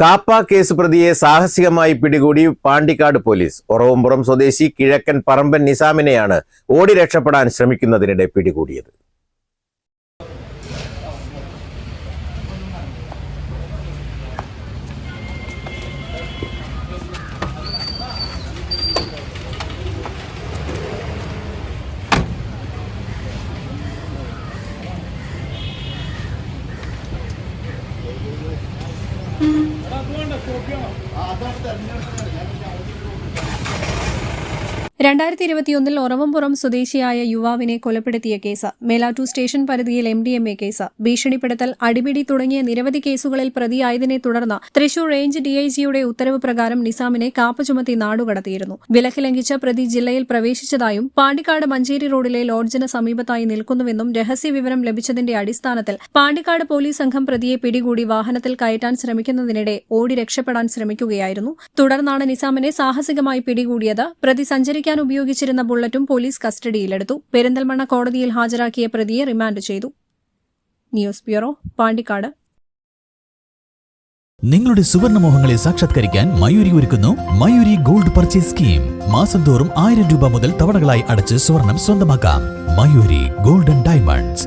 KAAPA case പ്രതിയെ സാഹസികമായി പിടികൂടി പാണ്ടിക്കാട് പോലീസ്. ഒറവമ്പുറം സ്വദേശി കിഴക്കൻ പറമ്പൻ നിസാമിനെയാണ് ഓടി രക്ഷപ്പെടാൻ ശ്രമിക്കുന്നതിനിടെ പിടികൂടിയത്. അതാണ് തെരഞ്ഞെടുക്കുന്നത് രണ്ടായിരത്തി ഇരുപത്തിയൊന്നിൽ ഒറവംപുറം സ്വദേശിയായ യുവാവിനെ കൊലപ്പെടുത്തിയ കേസ് മേലാറ്റൂർ സ്റ്റേഷൻ പരിധിയിൽ M D M A case ഭീഷണിപ്പെടുത്തൽ അടിപിടി തുടങ്ങിയ നിരവധി കേസുകളിൽ പ്രതിയായതിനെ തുടർന്ന് തൃശൂർ റേഞ്ച് ഡിഐജിയുടെ ഉത്തരവ് പ്രകാരം നിസാമിനെ കാപ്പ ചുമത്തി നാടുകടത്തിയിരുന്നു. വിലക്ക് ലംഘിച്ച പ്രതി ജില്ലയിൽ പ്രവേശിച്ചതായും പാണ്ടിക്കാട് മഞ്ചേരി റോഡിലെ ലോഡ്ജിന് സമീപത്തായി നിൽക്കുന്നുവെന്നും രഹസ്യ വിവരം ലഭിച്ചതിന്റെ അടിസ്ഥാനത്തിൽ പാണ്ടിക്കാട് പോലീസ് സംഘം പ്രതിയെ പിടികൂടി വാഹനത്തിൽ കയറ്റാൻ ശ്രമിക്കുന്നതിനിടെ ഓടി രക്ഷപ്പെടാൻ ശ്രമിക്കുകയായിരുന്നു. തുടർന്നാണ് നിസാമിനെ സാഹസികമായി പിടികൂടിയത്. പ്രതി സഞ്ചരിക്കാൻ ഉപയോഗിച്ചിരുന്ന ബുള്ളറ്റും പോലീസ് കസ്റ്റഡിയിലെടുത്തു. പെരിന്തൽമണ്ണ കോടതിയിൽ ഹാജരാക്കിയ പ്രതിയെ റിമാൻഡ് ചെയ്തു. News bureau Pandikkad. നിങ്ങളുടെ സുവർണമോഹങ്ങളെ സാക്ഷാത്കരിക്കാൻ മയൂരി ഒരുക്കുന്നു മയൂരി ഗോൾഡ് പർച്ചേസ് സ്കീം. മാസം തോറും ആയിരം രൂപ മുതൽ തവണകളായി അടച്ച് സ്വർണം സ്വന്തമാക്കാം. Mayuri golden diamonds.